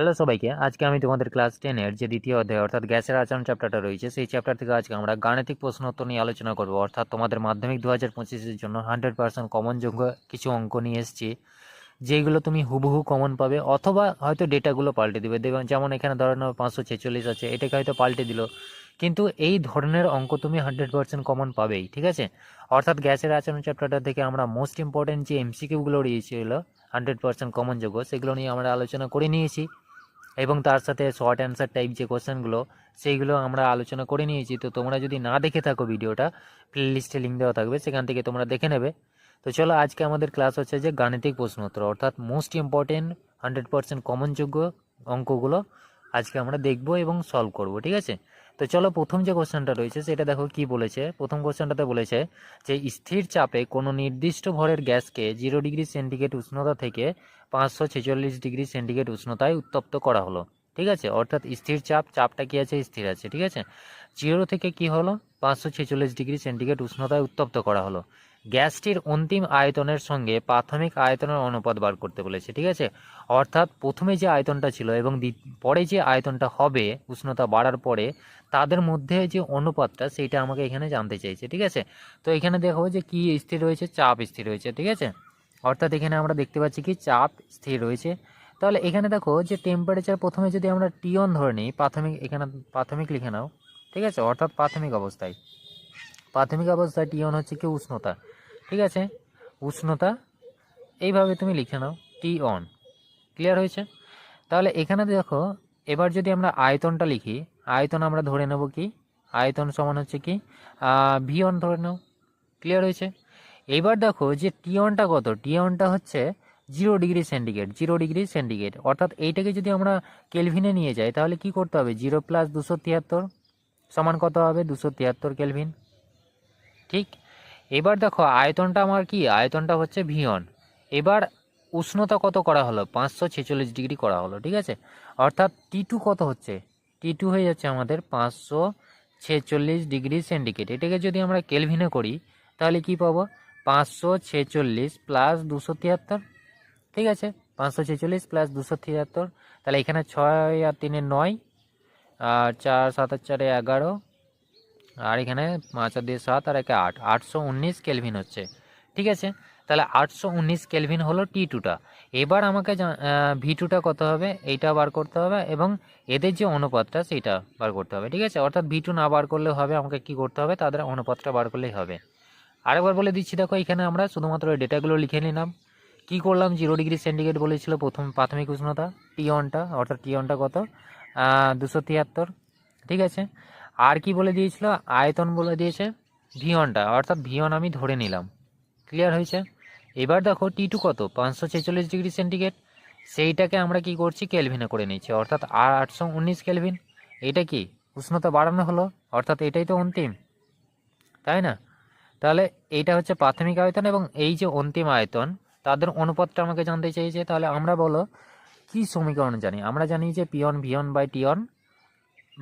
Hello সবাইকে, আজকে আমি তোমাদের ক্লাস টেনের যে দ্বিতীয় অধ্যায়, অর্থাৎ গ্যাসের আচরণ চ্যাপ্টারটা রয়েছে, সেই চ্যাপ্টার থেকে আজকে আমরা গাণিতিক প্রশ্নোত্তর নিয়ে আলোচনা করব। অর্থাৎ তোমাদের মাধ্যমিক দু হাজার পঁচিশের জন্য হান্ড্রেড পার্সেন্ট কমন যোগ্য কিছু অঙ্ক নিয়ে এসেছি যেগুলো তুমি হুবহু কমন পাবে, অথবা হয়তো ডেটাগুলো পাল্টে দিবে। যেমন এখানে ধরে নাও পাঁচশো ছেচল্লিশ আছে, এটাকে হয়তো পাল্টে দিল। কিন্তু এই ধরনের অঙ্ক তুমি হান্ড্রেড পার্সেন্ট কমন পাবেই, ঠিক আছে? অর্থাৎ গ্যাসের আচরণ চ্যাপ্টারটা থেকে আমরা মোস্ট ইম্পর্টেন্ট যে এমসিকিউগুলো রয়েছিল হান্ড্রেড পার্সেন্ট কমন যোগ্য, সেগুলো নিয়ে আমরা আলোচনা করে নিয়েছি। এবং তার সাথে শর্ট অ্যান্সার টাইপ যে কোশ্চেনগুলো সেইগুলো আমরা আলোচনা করে নিয়েছি। তো তোমরা যদি না দেখে থাকো ভিডিওটা প্লেলিস্টে লিঙ্ক দেওয়া থাকবে, সেখান থেকে তোমরা দেখে নেবে। তো চলো, আজকে আমাদের ক্লাস হচ্ছে যে গাণিতিক প্রশ্নোত্তর, অর্থাৎ মোস্ট ইম্পর্টেন্ট হান্ড্রেড পার্সেন্ট কমনযোগ্য অঙ্কগুলো আজকে আমরা দেখব এবং সলভ করব, ঠিক আছে? তো চলো প্রথম যে কোশ্চেনটা রয়েছে, সেটা দেখো কি বলেছে। প্রথম কোশ্চেনটাতে বলেছে যে, স্থির চাপে কোনো নির্দিষ্ট ভরের গ্যাসকে জিরো ডিগ্রি সেন্টিগ্রেড উষ্ণতা থেকে পাঁচশো ছেচল্লিশ ডিগ্রি সেন্টিগ্রেড উষ্ণতায় উত্তপ্ত করা হলো। ঠিক আছে? অর্থাৎ স্থির চাপ, চাপটা কি আছে? স্থির আছে। ঠিক আছে? জিরো থেকে কি হলো? পাঁচশো ছেচল্লিশ ডিগ্রি সেন্টিগ্রেড উষ্ণতায় উত্তপ্ত করা হলো। গ্যাসটির অন্তিম আয়তনের সঙ্গে প্রাথমিক আয়তনের অনুপাত বার করতে বলেছে। ঠিক আছে? অর্থাৎ প্রথমে যে আয়তনটা ছিল এবং পরে যে আয়তনটা হবে উষ্ণতা বাড়ার পরে তাদের মধ্যে যে অনুপাতটা সেইটা আমাকে এখানে জানতে চাইছে, ঠিক আছে? তো এখানে দেখো যে কি স্থির রয়েছে? চাপ স্থির রয়েছে, ঠিক আছে? অর্থাৎ এখানে আমরা দেখতে পাচ্ছি কি চাপ স্থির রয়েছে। তাহলে এখানে দেখো যে টেম্পারেচার প্রথমে যদি আমরা টিয়ন ধরে নিই, প্রাথমিক এখানে প্রাথমিক লিখে নাও, ঠিক আছে? অর্থাৎ প্রাথমিক অবস্থায়। প্রাথমিক অবস্থায় টিয়ন হচ্ছে কি? উষ্ণতা, ঠিক আছে? উষ্ণতা, এইভাবে তুমি লিখে নাও টি অন ক্লিয়ার হয়েছে? তাহলে এখানে দেখো, এবার যদি আমরা আয়তনটা লিখি আয়তন আমরা ধরে নেব কি? আয়তন সমান হচ্ছে কি? ভি অন ধরে নাও। ক্লিয়ার হয়েছে? এবার দেখো যে টিয়নটা কত? টিয়নটা হচ্ছে zero degree centigrade zero degree centigrade অর্থাৎ এইটাকে যদি আমরা কেলভিনে নিয়ে যাই, তাহলে কি করতে হবে? জিরো প্লাস দুশো তিয়াত্তর সমান কত হবে? দুশো তিয়াত্তর কেলভিন ঠিক? এবার দেখো, আয়তনটা আমার কি? আয়তনটা হচ্ছে ভিয়ন এবার উষ্ণতা কত করা হলো? পাঁচশো ছেচল্লিশ ডিগ্রি করা হলো, ঠিক আছে? অর্থাৎ টি টু কত হচ্ছে? টি টু হয়ে যাচ্ছে আমাদের পাঁচশো ছেচল্লিশ ডিগ্রি সেন্টিগ্রেড। এটাকে যদি আমরা কেলভিনে করি, তাহলে কি পাবো? পাঁচশো ছেচল্লিশ প্লাস দুশো তিয়াত্তর। ঠিক আছে? পাঁচশো ছেচল্লিশ প্লাস দুশো তিয়াত্তর। তাহলে এখানে ছয় আর তিনে নয়, আর চার, সাত আর চারে এগারো, আর এখানে পাঁচ আর দিয়ে সাত, আর একে আট। আটশো উনিশ কেলভিন হচ্ছে। ঠিক আছে? তাহলে আটশো উনিশ কেলভিন হলো টি টুটা। এবার আমাকে ভি টুটা কত হবে? এইটা বার করতে হবে এবং এদের যে অনুপাতটা সেইটা বার করতে হবে, ঠিক আছে? অর্থাৎ ভি টু না বার করলে হবে, আমাকে কি করতে হবে? তাদের অনুপাতটা বার করলেই হবে। আরেকবার বলে দিচ্ছি, দেখো এখানে আমরা শুধুমাত্র এই ডেটাগুলো লিখে নিলাম। কি করলাম? জিরো ডিগ্রি সেন্টিগ্রেড বলেছিল প্রথম প্রাথমিক উষ্ণতা, টি ওয়ানটা, অর্থাৎ টি ওয়ানটা কত? দুশো তিয়াত্তর, ঠিক আছে? আর কি বলে দিয়েছিল? আয়তন বলে দিয়েছে ভিয়নটা অর্থাৎ ভিয়ন আমি ধরে নিলাম। ক্লিয়ার হয়েছে? এবার দেখো টি টু কত? পাঁচশো ছেচল্লিশ ডিগ্রি সেন্টিগ্রেড। সেইটাকে আমরা কি করছি? কেলভিনে করে নিচ্ছি। অর্থাৎ আর আটশো উনিশ কেলভিন এটা কি? উষ্ণতা বাড়ানো হলো। অর্থাৎ এটাই তো অন্তিম। তাই না? তাহলে এইটা হচ্ছে প্রাথমিক আয়তন এবং এই যে অন্তিম আয়তন, তাদের অনুপাতটা আমাকে জানতে চাইছে তাহলে আমরা বলো, কি সমীকরণ জানি? আমরা জানি যে পিয়ন ভিয়ন বাই টিয়ন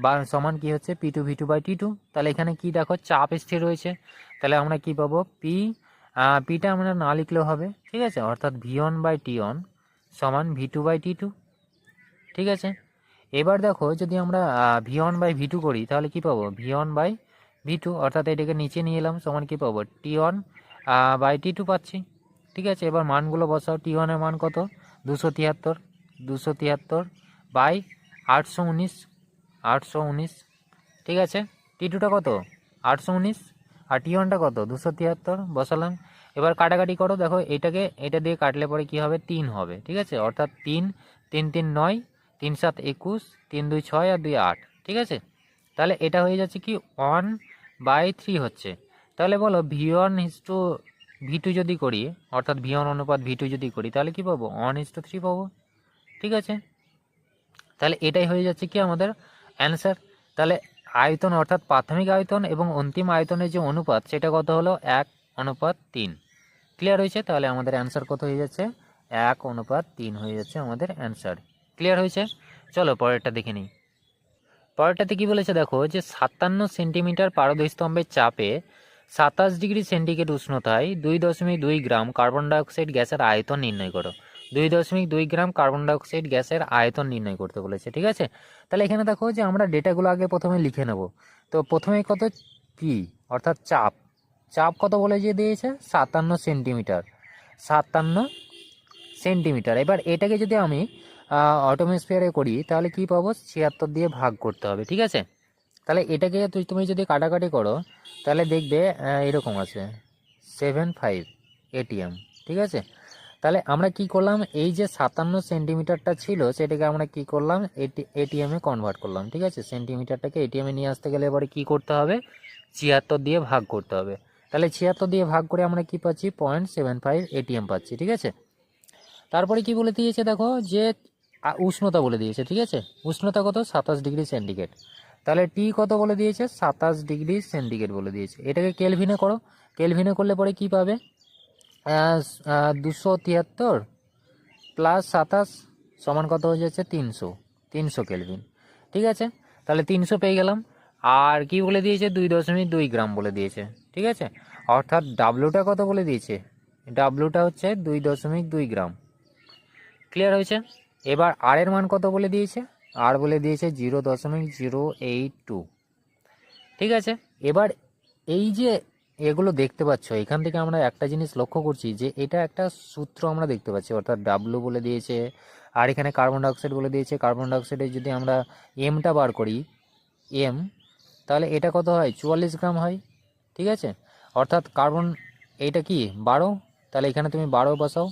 বা সমান কি হচ্ছে? P two V two by T two তাহলে এখানে কি দেখো? চাপ স্থির রয়েছে তাহলে আমরা কি পাবো? পি পিটা আমরা না লিখলেও হবে, ঠিক আছে? অর্থাৎ V one by T one সমান V two by T two ঠিক আছে? এবার দেখো, যদি আমরা V one by V two করি, তাহলে কি পাবো? V one by V two অর্থাৎ এটাকে নিচে নিয়ে এলাম, সমান কি পাবো? T one by T two পাচ্ছি, ঠিক আছে? এবার মানগুলো বসাও টি ওয়ানের মান কত? দুশো তিয়াত্তর দুশো তিয়াত্তর বাই আটশো উনিশ আটশো উনিশ, ঠিক আছে? টি টুটা কত? আটশো উনিশ আর টি ওয়ানটা কত? দুশো তিয়াত্তর? বসালাম। এবার কাটাকাটি করো, দেখো এটাকে, এটা দিয়ে কাটলে পরে কি হবে? তিন হবে, ঠিক আছে? অর্থাৎ তিন তিন তিন, নয়, তিন, সাত, একুশ, তিন, দুই, ছয় আর দুই, আট, ঠিক আছে? তাহলে এটা হয়ে যাচ্ছে কি? ওয়ান বাই থ্রি হচ্ছে। তাহলে বলো V one is two V two যদি করি, অর্থাৎ ভি ওয়ান অনুপাত ভি টু যদি করি, তাহলে কি পাবো? ওয়ান ইস টু থ্রি পাবো, ঠিক আছে? তাহলে এটাই হয়ে যাচ্ছে কি আমাদের অ্যান্সার? তাহলে আয়তন অর্থাৎ প্রাথমিক আয়তন এবং অন্তিম আয়তনের যে অনুপাত, সেটা কত হলো? এক অনুপাত তিন। ক্লিয়ার হয়েছে? তাহলে আমাদের অ্যান্সার কত হয়ে যাচ্ছে? এক অনুপাত তিন হয়ে যাচ্ছে আমাদের অ্যান্সার ক্লিয়ার হয়েছে? চলো পরেরটা দেখে নিই। পরেরটাতে কি বলেছে দেখো যে সাতান্ন সেন্টিমিটার পারদস্তম্ভের চাপে সাতাশ ডিগ্রি সেন্টিগ্রেড উষ্ণতায় দুই দশমিক দুই গ্রাম কার্বন ডাইঅক্সাইড গ্যাসের আয়তন নির্ণয় করো। দুই দশমিক দুই গ্রাম কার্বন ডাইঅক্সাইড গ্যাসের আয়তন নির্ণয় করতে বলেছে, ঠিক আছে? তাহলে এখানে দেখো যে আমরা ডেটাগুলো আগে প্রথমে লিখে নেব। তো প্রথমে কত পি অর্থাৎ চাপ। চাপ কত বলে যে দিয়েছে? সাতান্ন সেন্টিমিটার। সাতান্ন সেন্টিমিটার। এবার এটাকে যদি আমি অটোমোস্ফিয়ারে করি, তাহলে কি পাবো? ছিয়াত্তর দিয়ে ভাগ করতে হবে, ঠিক আছে? তাহলে এটাকে তুমি যদি কাটাকাটি করো, তাহলে দেখবে এরকম আছে। সেভেন ফাইভ এটিএম ঠিক আছে? তাহলে আমরা কি করলাম? এই যে সাতান্ন সেন্টিমিটারটা ছিল, সেটাকে আমরা কি করলাম? এটি, এটিএমে কনভার্ট করলাম, ঠিক আছে? সেন্টিমিটারটাকে এটিএমে নিয়ে আসতে গেলে এবারে কি করতে হবে? ছিয়াত্তর দিয়ে ভাগ করতে হবে। তাহলে ছিয়াত্তর দিয়ে ভাগ করে আমরা কি পাচ্ছি? পয়েন্ট সেভেন ফাইভ এটিএম পাচ্ছি, ঠিক আছে? তারপরে কি বলে দিয়েছে দেখো? যে উষ্ণতা বলে দিয়েছে, ঠিক আছে? উষ্ণতা কত? সাতাশ ডিগ্রি সেন্টিগ্রেড। তাহলে টি কত বলে দিয়েছে? সাতাশ ডিগ্রি সেন্টিগ্রেড বলে দিয়েছে। এটাকে কেলভিনে করো। কেলভিনে করলে পরে কি পাবে? দুশো তিয়াত্তর প্লাস সাতাশ সমান কত হয়ে যাচ্ছে? তিনশো। তিনশো কেলভিন। ঠিক আছে? তাহলে তিনশো পেয়ে গেলাম। আর কি বলে দিয়েছে? দুই দশমিক দুই গ্রাম বলে দিয়েছে। ঠিক আছে? অর্থাৎ ডাব্লুটা কত বলে দিয়েছে? ডাব্লুটা হচ্ছে দুই দশমিক দুই গ্রাম। ক্লিয়ার হয়েছে? এবার আর এর মান কত বলে দিয়েছে? আর বলে দিয়েছে জিরো দশমিক জিরো এইট টু। ঠিক আছে? এবার এই যে এগুলো দেখতে পাচ্ছ। এখান থেকে আমরা একটা জিনিস লক্ষ্য করছি যে এটা একটা সূত্র আমরা দেখতে পাচ্ছি, অর্থাৎ ডাব্লু বলে দিয়েছে, আর এখানে কার্বন ডাইঅক্সাইড বলে দিয়েছে। কার্বন ডাইঅক্সাইডের যদি আমরা এমটা বার করি এম তাহলে এটা কত হয়? চুয়াল্লিশ গ্রাম হয়, ঠিক আছে? অর্থাৎ কার্বন এইটা কি? বারো? তাহলে এখানে তুমি বারো বসাও,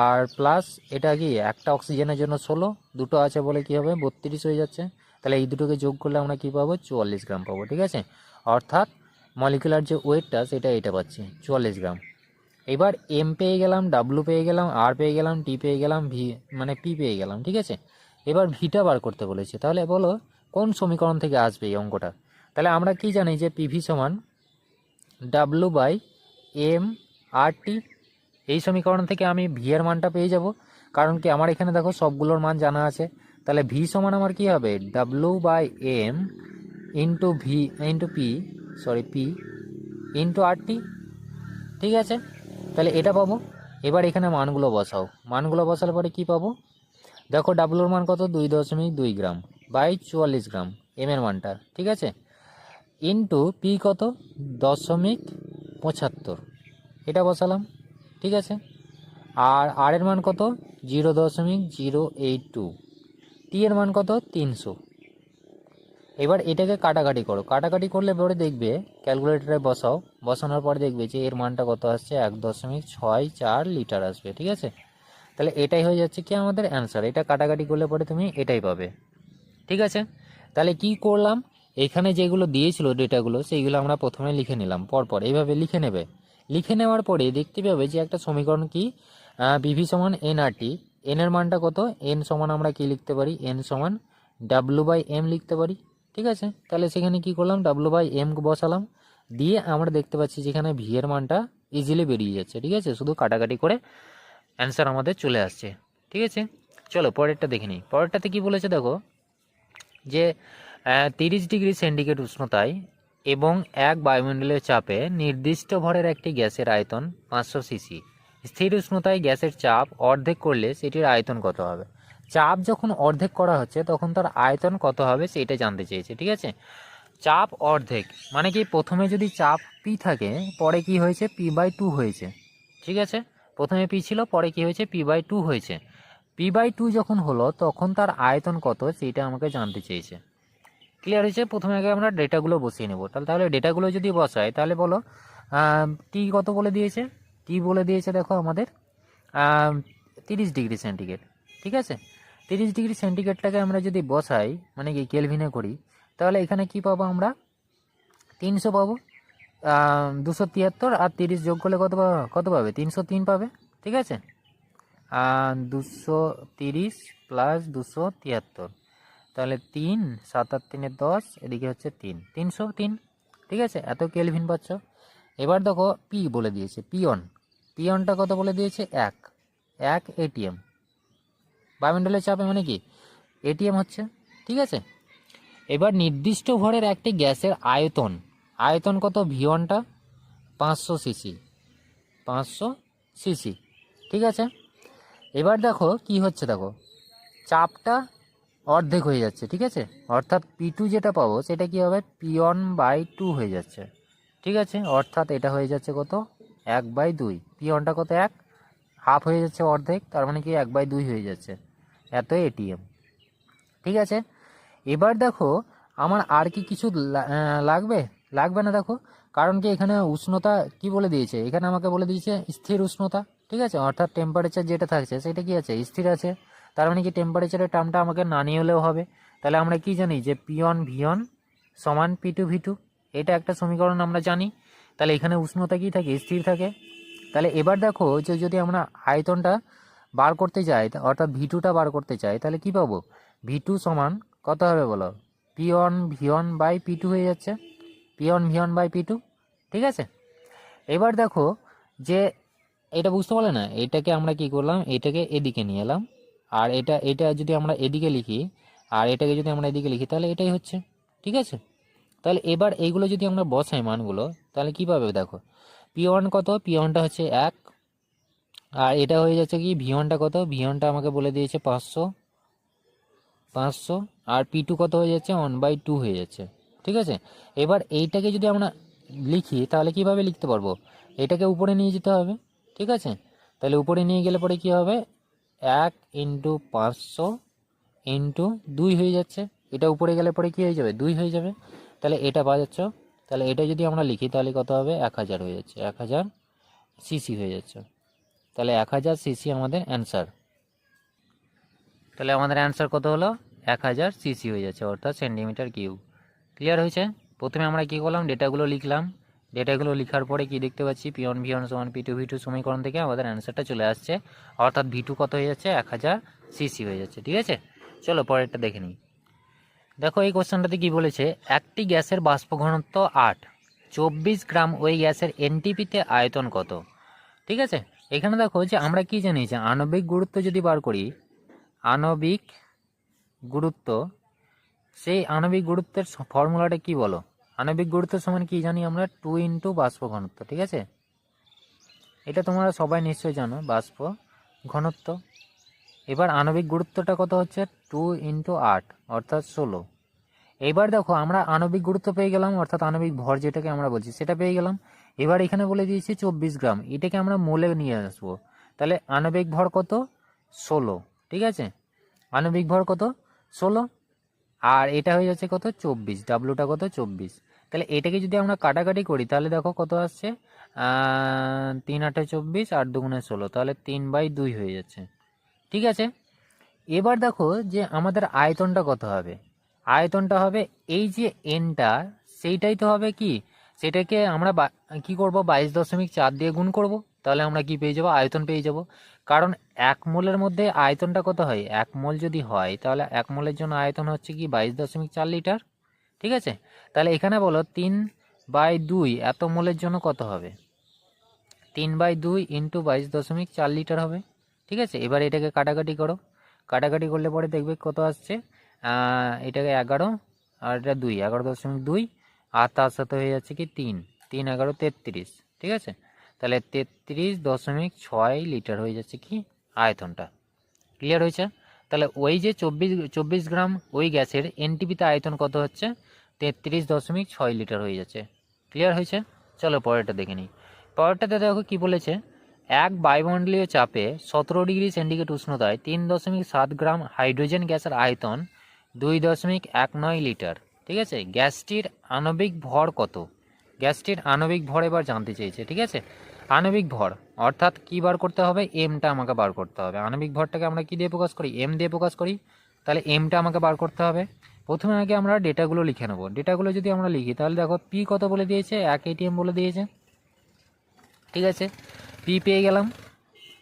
আর প্লাস এটা কি? একটা অক্সিজেনের জন্য ষোলো, দুটো আছে বলে কি হবে? বত্রিশ হয়ে যাচ্ছে। তাহলে এই দুটোকে যোগ করলে আমরা কি পাবো? চুয়াল্লিশ গ্রাম পাবো, ঠিক আছে? অর্থাৎ মলিকুলার যে ওয়েটটা, সেটা এটা পাচ্ছি, চুয়াল্লিশ গ্রাম। এবার এম পেয়ে গেলাম ডাব্লু পেয়ে গেলাম আর পেয়ে গেলাম টি পেয়ে গেলাম ভি মানে পি পেয়ে গেলাম, ঠিক আছে? এবার ভিটা বার করতে বলেছে, তাহলে বলো কোন সমীকরণ থেকে আসবে এই অঙ্কটা? তাহলে আমরা কি জানি যে পিভি সমান W by M R T এই সমীকরণ থেকে আমি ভি এর মানটা পেয়ে যাব। কারণ কি আমার এখানে দেখো সবগুলোর মান জানা আছে। তাহলে ভি সমান আমার কি হবে? W by M into V into P sorry P into R T ঠিক আছে, তাহলে এটা পাবো। এবার এখানে মানগুলো বসাও। মানগুলো বসালে পরে কি পাবো? দেখো ডাব্লুর মান কত? দুই দশমিক দুই গ্রাম বাই চুয়াল্লিশ গ্রাম এম এর মানটা, ঠিক আছে? ইন্টু পি কত? দশমিক পঁচাত্তর। এটা বসালাম, ঠিক আছে? আর আর এর মান কত? জিরো দশমিক জিরো এইট টু। টি এর মান কত? তিনশো। এবার এটাকে কাটাকাটি করো। কাটাকাটি করলে পরে দেখবে ক্যালকুলেটরে বসাও, বসানোর পর দেখবে যে এর মানটা কত আসছে? এক দশমিক ছয় চার লিটার আসবে, ঠিক আছে? তাহলে এটাই হয়ে যাচ্ছে কি আমাদের অ্যান্সার এটা কাটাকাটি করলে পরে তুমি এটাই পাবে, ঠিক আছে? তাহলে কি করলাম? এখানে যেগুলো দিয়েছিল ডেটাগুলো, সেইগুলো আমরা প্রথমে লিখে নিলাম, পরপর। এইভাবে লিখে নেবে। লিখে নেওয়ার পরে দেখতে পাবে যে একটা সমীকরণ কি? বিভি সমান এন আর টি এন এর মানটা কত? এন সমান আমরা কি লিখতে পারি? এন সমান ডাব্লু বাই এম লিখতে পারি। ঠিক আছে? তাহলে সেখানে কি করলাম? ডাব্লু বাই এম বসালাম। দিয়ে আমরা দেখতে পাচ্ছি যেখানে ভি এর মানটা ইজিলি বেরিয়ে যাচ্ছে, ঠিক আছে? শুধু কাটাকাটি করে অ্যান্সার আমাদের চলে আসছে, ঠিক আছে? চলো, পরেরটা দেখে নিই। পরেরটাতে কি বলেছে দেখো? যে তিরিশ ডিগ্রি সেন্টিগ্রেড উষ্ণতায় এবং এক বায়ুমণ্ডলের চাপে নির্দিষ্ট ভরের একটি গ্যাসের আয়তন পাঁচশো সিসি। স্থির উষ্ণতায় গ্যাসের চাপ অর্ধেক করলে সেটির আয়তন কত হবে? চাপ যখন অর্ধেক করা হচ্ছে, তখন তার আয়তন কত হবে সেটা জানতে চেয়েছে, ঠিক আছে? চাপ অর্ধেক মানে কি প্রথমে যদি চাপ পি থাকে, পরে কি হয়েছে? পি বাই টু হয়েছে, ঠিক আছে? প্রথমে পি ছিল, পরে কি হয়েছে? পি বাই টু হয়েছে। পি বাই টু যখন হলো, তখন তার আয়তন কত সেইটা আমাকে জানতে চেয়েছে। ক্লিয়ার হয়েছে? প্রথমে আগে আমরা ডেটাগুলো বসিয়ে নেব। তাহলে তাহলে ডেটাগুলো যদি বসাই, তাহলে বলো টি কত বলে দিয়েছে? টি বলে দিয়েছে, দেখো আমাদের তিরিশ ডিগ্রি সেন্টিগ্রেড, ঠিক আছে? তিরিশ ডিগ্রি সেন্টিগ্রেডটাকে আমরা যদি বসাই মানে কি কেলভিনে করি, তাহলে এখানে কি পাবো আমরা? তিনশো পাবো। দুশো তিয়াত্তর আর তিরিশ যোগ করলে কত কত পাবে? তিনশো তিন পাবে, ঠিক আছে? দুশো তিরিশ প্লাস দুশো তিয়াত্তর। তাহলে তিন, সাত আট তিনে দশ, এদিকে হচ্ছে তিন। তিনশো তিন, ঠিক আছে? এত কেলভিন পাচ্ছ? এবার দেখো পি বলে দিয়েছে পিয়ন পিয়নটা কত বলে দিয়েছে? এক। এক এটিএম বায়ুমণ্ডলের চাপে মানে কি? এটিএম হচ্ছে, ঠিক আছে? এবার নির্দিষ্ট ভরের একটি গ্যাসের আয়তন। আয়তন কত? ভিওনটা পাঁচশো সিসি পাঁচশো সিসি ঠিক আছে? এবার দেখো কি হচ্ছে, দেখো। চাপটা অর্ধেক হয়ে যাচ্ছে, ঠিক আছে? অর্থাৎ পি টু যেটা পাবো, সেটা কি হবে? পি বাই টু হয়ে যাচ্ছে, ঠিক আছে? অর্থাৎ এটা হয়ে যাচ্ছে কত? এক বাই দুই। পি কত? এক। হাফ হয়ে যাচ্ছে অর্ধেক, তার মানে কি? এক বাই দুই হয়ে যাচ্ছে। এত এটিএম ঠিক আছে? এবার দেখো, আমার আর কি কিছু লাগবে? লাগবে না দেখো, কারণ কি এখানে উষ্ণতা কি বলে দিয়েছে? এখানে আমাকে বলে দিয়েছে স্থির উষ্ণতা, ঠিক আছে? অর্থাৎ টেম্পারেচার যেটা থাকছে, সেটা কি আছে? স্থির আছে। তার মানে কি টেম্পারেচারের টার্মটা আমাকে না নিয়ে হলেও হবে। তাহলে আমরা কি জানি যে পি ওয়ান ভি ওয়ান সমান পি টু ভি টু এটা একটা সমীকরণ আমরা জানি। তাহলে এখানে উষ্ণতা কি থাকে? স্থির থাকে। তাহলে এবার দেখো যে যদি আমরা আয়তনটা বার করতে চাই অর্থাৎ ভি টুটা বার করতে চাই তাহলে কি পাবো? ভি টু সমান কত হবে বলো? P one V by P two হয়ে যাচ্ছে। P one by P two ঠিক আছে? এবার দেখো যে এটা বুঝতে পারলে না, এটাকে আমরা কি করলাম? এটাকে এদিকে নিয়ে এলাম। আর এটা এটা যদি আমরা এদিকে লিখি, আর এটাকে যদি আমরা এদিকে লিখি, তাহলে এটাই হচ্ছে, ঠিক আছে? তাহলে এবার এইগুলো যদি আমরা বসাই মানগুলো, তাহলে কী পাবে দেখো? পি কত? পি হচ্ছে এক আর এটা হয়ে যাচ্ছে কি ভি ওয়ানটা কত? ভি ওয়ানটা আমাকে বলে দিয়েছে পাঁচশো। পাঁচশো। আর পি টু কত হয়ে যাচ্ছে? ওয়ান বাই টু হয়ে যাচ্ছে। ঠিক আছে? এবার এইটাকে যদি আমরা লিখি, তাহলে কীভাবে লিখতে পারব? এটাকে উপরে নিয়ে যেতে হবে। ঠিক আছে? তাহলে উপরে নিয়ে গেলে পরে কি হবে? এক ইন্টু পাঁচশো ইন্টু দুই হয়ে যাচ্ছে। এটা উপরে গেলে পরে কি হয়ে যাবে? দুই হয়ে যাবে। তাহলে এটা বাজাচ্ছ তাহলে এটা যদি আমরা লিখি, তাহলে কত হবে? এক হাজার হয়ে যাচ্ছে। এক হাজার সিসি হয়ে যাচ্ছে। তাহলে এক হাজার সিসি আমাদের অ্যান্সার। তাহলে আমাদের অ্যান্সার কত হলো? এক হাজার সিসি হয়ে যাচ্ছে, অর্থাৎ সেন্টিমিটার কিউব। ক্লিয়ার হয়েছে? প্রথমে আমরা কী করলাম? ডেটাগুলো লিখলাম। ডেটাগুলো লেখার পরে কি দেখতে পাচ্ছি? পি ওয়ান সমান পি টু, ভি টু সমীকরণ থেকে আমাদের অ্যান্সারটা চলে আসছে। অর্থাৎ ভি টু কত হয়ে যাচ্ছে? এক হাজার সিসি হয়ে যাচ্ছে, ঠিক আছে? চলো পরেরটা দেখে নিই। দেখো এই কোশ্চেনটাতে কি বলেছে? একটি গ্যাসের বাষ্প ঘনত্ব আট। চব্বিশ গ্রাম ওই গ্যাসের এনটিপিতে আয়তন কত? ঠিক আছে? এখানে দেখো যে আমরা কি জানি যে আণবিক গুরুত্ব যদি বার করি, আণবিক গুরুত্ব, সেই আণবিক গুরুত্বের ফর্মুলাটা কি বলো? আণবিক গুরুত্ব সমান কি জানি আমরা? টু ইন্টু বাষ্প ঘনত্ব ঠিক আছে? এটা তোমরা সবাই নিশ্চয়ই জানো বাষ্প ঘনত্ব এবার আণবিক গুরুত্বটা কত হচ্ছে? টু ইন্টু আট, অর্থাৎ ষোলো। এবার দেখো, আমরা আণবিক গুরুত্ব পেয়ে গেলাম, অর্থাৎ আণবিক ভর যেটাকে আমরা বলছি, সেটা পেয়ে গেলাম। এবার এখানে বলে দিয়েছি চব্বিশ গ্রাম। এটাকে আমরা মোলে নিয়ে আসব। তাহলে আণবিক ভর কত? ষোলো। ঠিক আছে? আণবিক ভর কত? ষোলো। আর এটা হয়ে যাচ্ছে কত? চব্বিশ। ডাব্লুটা কত? চব্বিশ। তাহলে এটাকে যদি আমরা কাটাকাটি করি, তাহলে দেখো কত আসছে? তিন আটে চব্বিশ, আট দুগুণে ষোলো। তাহলে তিন বাই দুই হয়ে যাচ্ছে। ঠিক আছে? এবার দেখো যে আমাদের আয়তনটা কত হবে? আয়তনটা হবে এই যে এনটা সেইটাই তো হবে কি? সেটাকে আমরা কি করব? বাইশ দশমিক চার দিয়ে গুণ করব। তাহলে আমরা কি পেয়ে যাব? আয়তন পেয়ে যাব। কারণ এক মোলের মধ্যে আয়তনটা কত হয়? এক মোল যদি হয়, তাহলে এক মোলের জন্য আয়তন হচ্ছে কি? বাইশ দশমিক চার লিটার। ঠিক আছে? তাহলে এখানে বলো, তিন বাই দুই এত মোলের জন্য কত হবে? তিন বাই দুই ইন্টু বাইশ দশমিক চার লিটার হবে। ঠিক আছে? এবার এটাকে কাটাকাটি করো। কাটাকাটি করলে পরে দেখবে কত আসছে? এটাকে এগারো আর এটা দুই, এগারো দশমিক দুই। আর তার সাথে হয়ে যাচ্ছে কি তিন। তিন, এগারো, তেত্রিশ। ঠিক আছে? তাহলে তেত্রিশ দশমিক ছয় লিটার হয়ে যাচ্ছে কি আয়তনটা। ক্লিয়ার হয়েছে? তাহলে ওই যে চব্বিশ চব্বিশ গ্রাম ওই গ্যাসের এনটিপিতে আয়তন কত হচ্ছে? তেত্রিশ দশমিক ছয় লিটার হয়ে যাচ্ছে। ক্লিয়ার হয়েছে? চলো পরেরটা দেখে নিই। পরেরটাতে দেখো কি বলেছে? এক বায়ুমণ্ডলীয় চাপে সতেরো ডিগ্রি সেন্টিগ্রেড উষ্ণতায় তিন দশমিক সাত গ্রাম হাইড্রোজেন গ্যাসের আয়তন দুই দশমিক এক নয় লিটার। ঠিক আছে? গ্যাসটির আণবিক ভর কত? গ্যাসটির আণবিক ভর এবার জানতে চেয়েছে, ঠিক আছে? আণবিক ভর, অর্থাৎ কি বার করতে হবে? এমটা আমাকে বার করতে হবে। আণবিক ভরটাকে আমরা কি দিয়ে প্রকাশ করি? এম দিয়ে প্রকাশ করি। তাহলে এমটা আমাকে বার করতে হবে। প্রথমে আগে আমরা ডেটাগুলো লিখে নেব। ডেটাগুলো যদি আমরা লিখি, তাহলে দেখো পি কত বলে দিয়েছে? এক এটিএম বলে দিয়েছে। ঠিক আছে? পি পেয়ে গেলাম।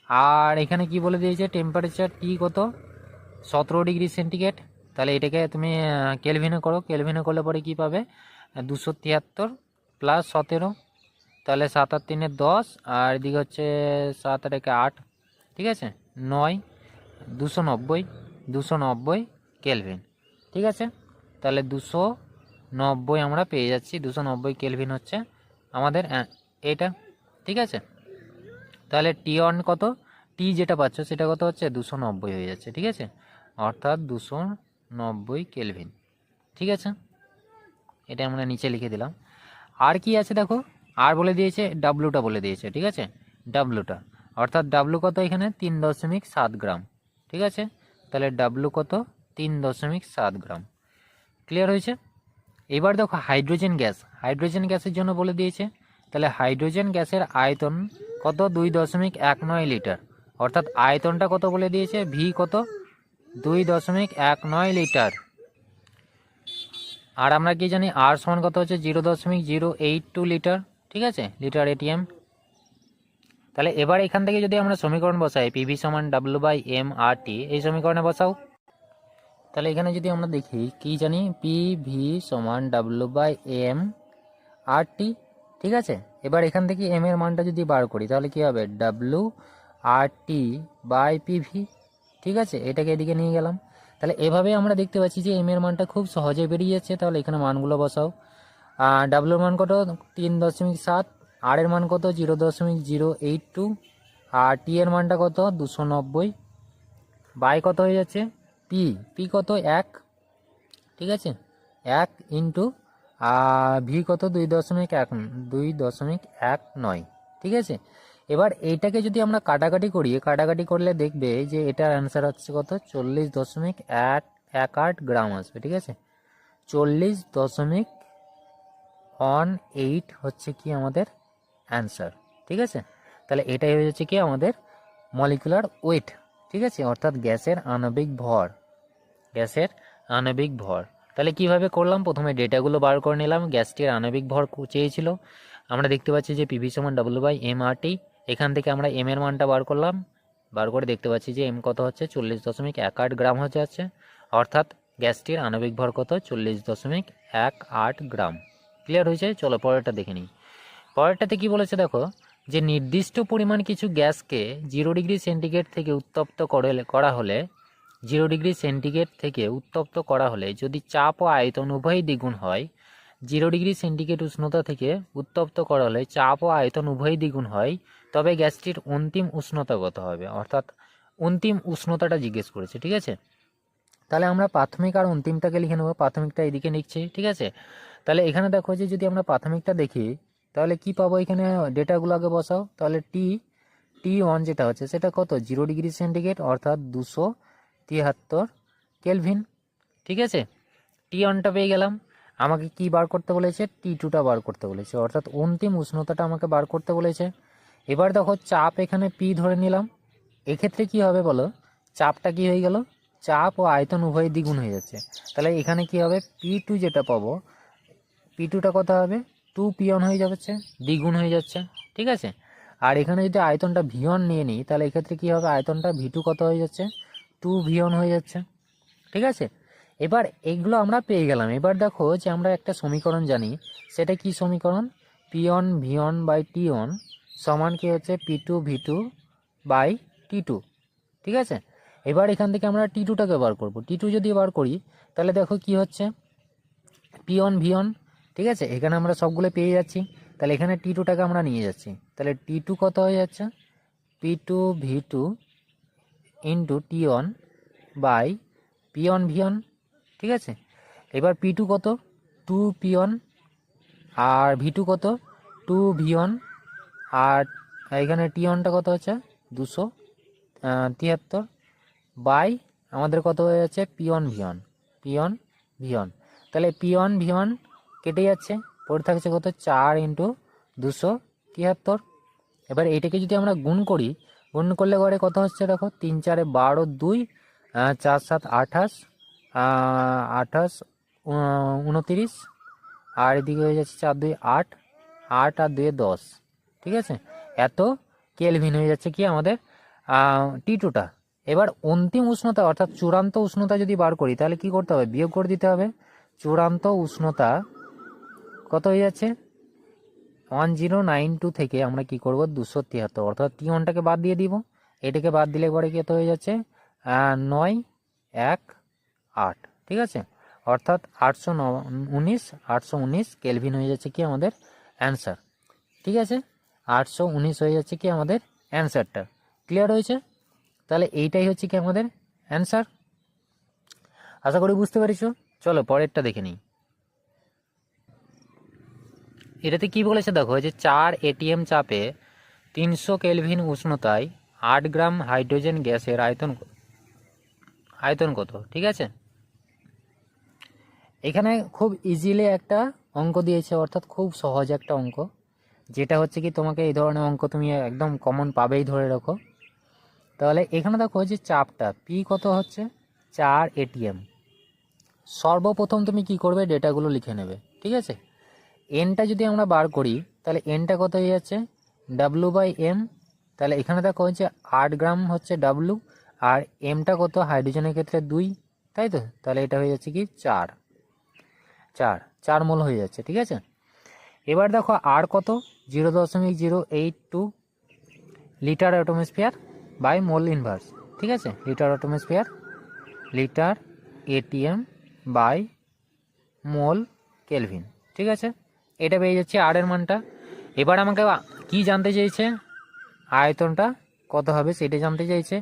আর এখানে কি বলে দিয়েছে? টেম্পারেচার টি কত? সতেরো ডিগ্রি সেন্টিগ্রেড। তাহলে এটাকে তুমি কেলভিনে করো। কেলভিনে করলে পরে কি পাবে? দুশো তিয়াত্তর প্লাস সতেরো, তাহলে সাত আর তিনে দশ, আর এদিকে হচ্ছে সাত আর একে আট, ঠিক আছে? নয়, দুশো নব্বই দুশো নব্বই কেলভিন ঠিক আছে? তাহলে দুশো নব্বই আমরা পেয়ে যাচ্ছি। দুশো নব্বই কেলভিন হচ্ছে আমাদের এটা, ঠিক আছে? তাহলে টি ওয়ান কত? টি যেটা পাচ্ছ সেটা কত হচ্ছে? দুশো নব্বই হয়ে যাচ্ছে, ঠিক আছে? অর্থাৎ দুশো নব্বই কেলভিন ঠিক আছে? এটা আমরা নিচে লিখে দিলাম। আর কি আছে দেখো? আর বলে দিয়েছে ডাব্লুটা বলে দিয়েছে, ঠিক আছে? ডাব্লুটা অর্থাৎ ডাব্লু কত এখানে? তিন দশমিক সাত গ্রাম। ঠিক আছে? তাহলে ডাব্লু কত? তিন দশমিক সাত গ্রাম। ক্লিয়ার হয়েছে? এবার দেখো, হাইড্রোজেন গ্যাস। হাইড্রোজেন গ্যাসের জন্য বলে দিয়েছে। তাহলে হাইড্রোজেন গ্যাসের আয়তন কত? দুই দশমিক এক নয় লিটার। অর্থাৎ আয়তনটা কত বলে দিয়েছে? ভি কত? দুই দশমিক এক নয় লিটার। আর আমরা কি জানি, আর সমান কত হচ্ছে? জিরো দশমিক জিরো এইট টু লিটার, ঠিক আছে? লিটার এটিএম তাহলে এবার এখান থেকে যদি আমরা সমীকরণ বসাই পিভি সমান W by M R T এই সমীকরণে বসাও। তাহলে এখানে যদি আমরা দেখি, কি জানি? পি ভি সমান W by M R T ঠিক আছে? এবার এখান থেকে এম এর মানটা যদি বার করি, তাহলে কি হবে? W R T by P V ঠিক আছে? এটাকে এদিকে নিয়ে গেলাম। তাহলে এভাবে আমরা দেখতে পাচ্ছি যে এম এর মানটা খুব সহজে বেরিয়ে যাচ্ছে তাহলে এখানে মানগুলো বসাও। আর ডাব্লুর মান কত? তিন দশমিক সাত। আর এর মান কত? জিরো দশমিক জিরো এইট টু। আর টি এর মানটা কত? দুশো নব্বই। বাই কত হয়ে যাচ্ছে? পি পি কত? এক। ঠিক আছে? এক ইন্টু ভি কত? দুই দশমিক এক, দুই দশমিক এক নয়। ঠিক আছে? এবার এইটাকে যদি আমরা কাটাকাটি করি, কাটাকাটি করলে দেখবে যে এটার অ্যান্সার হচ্ছে কত? চল্লিশ দশমিক এক এক আট গ্রাম আসবে, ঠিক আছে? চল্লিশ দশমিক ওয়ান এইট হচ্ছে কি আমাদের অ্যান্সার ঠিক আছে? তাহলে এটাই হয়ে যাচ্ছে কি আমাদের মলিকুলার ওয়েট ঠিক আছে? অর্থাৎ গ্যাসের আণবিক ভর, গ্যাসের আণবিক ভর। তাহলে কীভাবে করলাম? প্রথমে ডেটাগুলো বার করে নিলাম। গ্যাসটির আণবিক ভর চেয়েছিল। আমরা দেখতে পাচ্ছি যে পিভি সমান W by M R T এখান থেকে আমরা এম এর মানটা বার করলাম। বার করে দেখতে পাচ্ছি যে এম কত হচ্ছে? চল্লিশ দশমিক এক আট গ্রাম হচ্ছে যাচ্ছে। অর্থাৎ গ্যাসটির আণবিক ভর কত? চল্লিশ দশমিক এক আট গ্রাম। ক্লিয়ার হয়েছে? চলো পরেরটা দেখে নিই। পরেরটাতে কি বলেছে দেখো? যে নির্দিষ্ট পরিমাণ কিছু গ্যাসকে জিরো ডিগ্রি সেন্টিগ্রেড থেকে উত্তপ্ত করে করা হলে জিরো ডিগ্রি সেন্টিগ্রেড থেকে উত্তপ্ত করা হলে যদি চাপ ও আয়তন উভয়ই দ্বিগুণ হয়, জিরো ডিগ্রি সেন্টিগ্রেড উষ্ণতা থেকে উত্তপ্ত করা হলে চাপ ও আয়তন উভয়ই দ্বিগুণ হয় তবে গ্যাসটির অন্তিম উষ্ণতা কত হবে? অর্থাৎ অন্তিম উষ্ণতাটা জিজ্ঞেস করেছে, ঠিক আছে? তাহলে আমরা প্রাথমিক আর অন্তিমটাকে লিখে নেব, প্রাথমিকটা এদিকে নিচ্ছি ঠিক আছে? তাহলে এখানে দেখো যে যদি আমরা প্রাথমিকটা দেখি, তাহলে কি পাবো এখানে? ডেটাগুলো আগে বসাও। তাহলে টি টি ওয়ান যেটা হচ্ছে, সেটা কত? জিরো ডিগ্রি সেন্টিগ্রেড অর্থাৎ দুশো তিয়াত্তর কেলভিন ঠিক আছে? টি ওয়ানটা পেয়ে গেলাম। আমাকে কি বার করতে বলেছে? টি টুটা বার করতে বলেছে। অর্থাৎ অন্তিম উষ্ণতাটা আমাকে বার করতে বলেছে। এবার দেখো চাপ এখানে পি ধরে নিলাম। এক্ষেত্রে কি হবে বলো? চাপটা কি হয়ে গেল? চাপ ও আয়তন উভয় দ্বিগুণ হয়ে যাচ্ছে। তাহলে এখানে কি হবে? পি টু যেটা পাবো পি টুটা কত হবে? টু পিয়ন হয়ে যাচ্ছে, দ্বিগুণ হয়ে যাচ্ছে, ঠিক আছে? আর এখানে যদি আয়তনটা ভিয়ন নিয়ে নিই, তাহলে এক্ষেত্রে কি হবে? আয়তনটা ভি টু কত হয়ে যাচ্ছে? টু ভিয়ন হয়ে যাচ্ছে, ঠিক আছে? এবার এগুলো আমরা পেয়ে গেলাম। এবার দেখো যে আমরা একটা সমীকরণ জানি। সেটা কি সমীকরণ? P one V one by T one সমান কি হচ্ছে? P two V two by T two ঠিক আছে? এবার এখান থেকে আমরা টি টুটাকে বার করব। টি টু যদি বার করি, তাহলে দেখো কি হচ্ছে? পিয়ন ভিয়ন ঠিক আছে? এখানে আমরা সবগুলো পেয়ে যাচ্ছি। তাহলে এখানে টি টুটাকে আমরা নিয়ে যাচ্ছি। তাহলে টি টু কত হয়ে যাচ্ছে? P two V two into T one by P one V one ঠিক আছে? এবার পি টু কত? টু পিয়ন আর ভি টু কত? টু ভিয়ন আর এখানে টি ওয়ানটা কত হচ্ছে দুশো তিয়াত্তর বাই আমাদের কত হয়ে যাচ্ছে পিয়ন ভিয়ন পিয়ন ভিয়ন তাহলে পিয়ন ভিয়ন কেটে যাচ্ছে, পড়ে থাকছে কত? চার ইন্টু দুশো তিয়াত্তর। এবার এটাকে যদি আমরা গুণ করি, গুণ করলে পরে কত হচ্ছে দেখো? তিন চারে বারো দুই চার সাত আঠাশ আঠাশ উন- উনতিরিশ। আর এদিকে হয়ে যাচ্ছে চার দুই আট আট আর দুয়ে দশ। ঠিক আছে? এত কেলভিন হয়ে যাচ্ছে কি আমাদের টি। টুটা এবার অন্তিম উষ্ণতা, অর্থাৎ চূড়ান্ত উষ্ণতা যদি বার করি, তাহলে কি করতে হবে? বিয়োগ করে দিতে হবে। চূড়ান্ত উষ্ণতা কত হয়ে যাচ্ছে? ওয়ান জিরো নাইন টু থেকে আমরা কি করব? দুশো তিয়াত্তর। অর্থাৎ টি ওয়ানটাকে বাদ দিয়ে দিব। এটাকে বাদ দিলে পরে কত হয়ে যাচ্ছে? নয়, এক, আট। ঠিক আছে? অর্থাৎ আটশো উনিশ আটশো উনিশ কেলভিন হয়ে যাচ্ছে কি আমাদের? অ্যান্সার ঠিক আছে? আটশো উনিশ হয়ে যাচ্ছে কি আমাদের অ্যান্সারটা। ক্লিয়ার হয়েছে? তাহলে এইটাই হচ্ছে কি আমাদের অ্যান্সার? আশা করি বুঝতে পেরেছ? চলো পরেরটা দেখে নিই। এটাতে কি বলেছে দেখো যে চার এটিএম চাপে তিনশো কেলভিন উষ্ণতায় আট গ্রাম হাইড্রোজেন গ্যাসের আয়তন আয়তন কত? ঠিক আছে? এখানে খুব ইজিলি একটা অঙ্ক দিয়েছে, অর্থাৎ খুব সহজ একটা অঙ্ক। যেটা হচ্ছে কি তোমাকে এই ধরনের অঙ্ক তুমি একদম কমন পাবেই ধরে রাখো। তাহলে এখানে দেখো যে চাপটা পি কত হচ্ছে? চার এটিএম সর্বপ্রথম তুমি কি করবে? ডেটাগুলো লিখে নেবে, ঠিক আছে? এনটা যদি আমরা বার করি, তাহলে এনটা কত হয়ে যাচ্ছে? ডাব্লু বাই এম তাহলে এখানে দেখো হচ্ছে আট গ্রাম হচ্ছে ডাব্লু আর এমটা কত? হাইড্রোজেনের ক্ষেত্রে দুই, তাই তো? তাহলে এটা হয়ে যাচ্ছে কি চার। চার চার মোল হয়ে যাচ্ছে, ঠিক আছে? এবার দেখো আর কত? জিরো দশমিক zero eight two litre atmosphere by mole inverse, ঠিক আছে? Litre atmosphere litre ATM by mole kelvin, ঠিক আছে? এটা পেয়ে যাচ্ছে আর এর মানটা। এবার আমাকে কি জানতে চাইছে? আয়তনটা কত হবে সেটা জানতে চাইছে।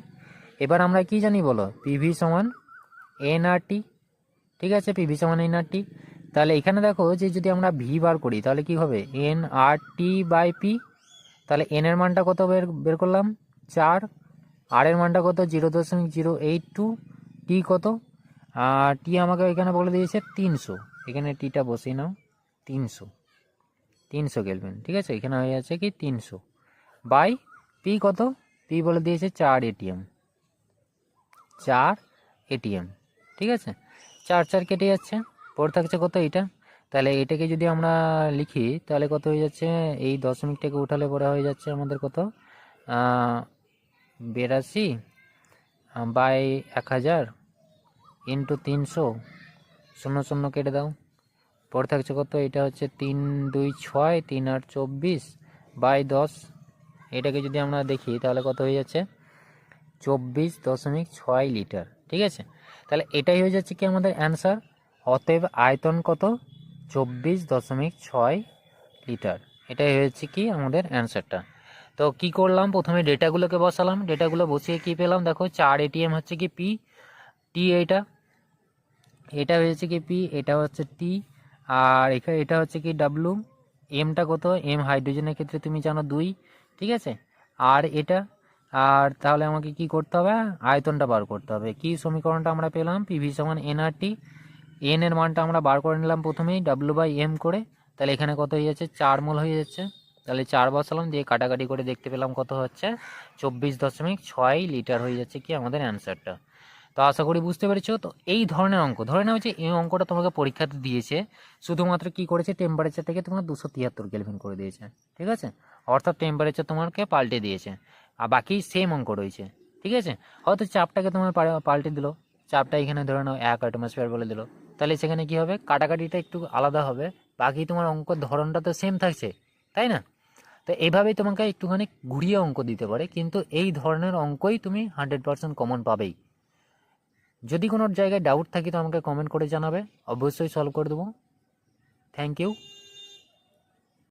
এবার আমরা কি জানি বলো? পিভি সমান এন আর টি ঠিক আছে? পিভি সমান এন আর টি তাহলে এখানে দেখো যে যদি আমরা ভি বার করি, তাহলে কি হবে? N R T by P তাহলে এন এর মানটা কত বের বের করলাম? চার। আর এর মানটা কত? জিরো দশমিক জিরো এইট টু। টি কত? আর টি আমাকে এখানে বলে দিয়েছে তিনশো। এখানে টিটা বসিয়ে নাও। তিনশো। তিনশো কেলভিন ঠিক আছে? এখানে হয়ে যাচ্ছে কি? তিনশো। বাই পি কত? পি বলে দিয়েছে চার এটিএম চার এটিএম ঠিক আছে? চার চার কেটে যাচ্ছে। পরে থাকছে কত এইটা? তাহলে এটাকে যদি আমরা লিখি, তাহলে কত হয়ে যাচ্ছে? এই দশমিকটাকে উঠালে পরে হয়ে যাচ্ছে আমাদের কত? বিরাশি বাই এক হাজার ইন্টু তিনশো। শূন্য শূন্য কেটে দাও। পরে থাকছে কত? এটা হচ্ছে তিন দুই ছয়, তিন আট চব্বিশ, বাই দশ। এটাকে যদি আমরা দেখি, তাহলে কত হয়ে যাচ্ছে? চব্বিশ দশমিক ছয় লিটার। ঠিক আছে? তাহলে এটাই হয়ে যাচ্ছে কি আমাদের অ্যান্সার? অতএব আয়তন কত? চব্বিশ দশমিক ছয় লিটার। এটাই হয়েছে কি আমাদের অ্যান্সারটা। তো কি করলাম? প্রথমে ডেটাগুলোকে বসালাম। ডেটাগুলো বসিয়ে কি পেলাম? দেখো, চার এটিএম হচ্ছে কি পি টি এইটা। এটা হয়েছে কি পি এটা হচ্ছে টি আর এখানে এটা হচ্ছে কি ডাব্লু এমটা কত? এম হাইড্রোজেনের ক্ষেত্রে তুমি জানো দুই, ঠিক আছে? আর এটা, আর তাহলে আমাকে কি করতে হবে? আয়তনটা বার করতে হবে। কি সমীকরণটা আমরা পেলাম? পিভি সমান এনআরটি এন এর মানটা আমরা বার করে নিলাম প্রথমেই ডাব্লু বাই এম করে, তাহলে এখানে কত হয়ে যাচ্ছে? চার মোল হয়ে যাচ্ছে। তাহলে চার বসালাম, দিয়ে কাটাকাটি করে দেখতে পেলাম কত হচ্ছে? চব্বিশ দশমিক ছয় লিটার হয়ে যাচ্ছে কি আমাদের অ্যান্সারটা তো আশা করি বুঝতে পেরেছ? তো এই ধরনের অঙ্ক, ধরে নেওয়া হচ্ছে এই অঙ্কটা তোমাকে পরীক্ষাতে দিয়েছে, শুধুমাত্র কি করেছে? টেম্পারেচার থেকে তোমার দুশো তিয়াত্তর কেলভিন করে দিয়েছে, ঠিক আছে? অর্থাৎ টেম্পারেচার তোমাকে পাল্টে দিয়েছে, আর বাকি সেম অঙ্ক রয়েছে, ঠিক আছে? হয়তো চাপটাকে তোমার পাল্টে দিল, চাপটা এখানে ধরে নাও এক অ্যাটমসফিয়ার বলে দিল। তাহলে সেখানে কি হবে? কাটাকাটিটা একটু আলাদা হবে। বাকি তোমার অঙ্ক ধরনটা তো সেম থাকছে, তাই না? তো এইভাবেই তোমাকে একটুখানি ঘুরিয়ে অঙ্ক দিতে পারে, কিন্তু এই ধরনের অঙ্কই তুমি হান্ড্রেড পারসেন্ট কমন পাবেই। যদি কোনো জায়গায় ডাউট থাকে তো আমাকে কমেন্ট করে জানাবে, অবশ্যই সলভ করে দেবো। Thank you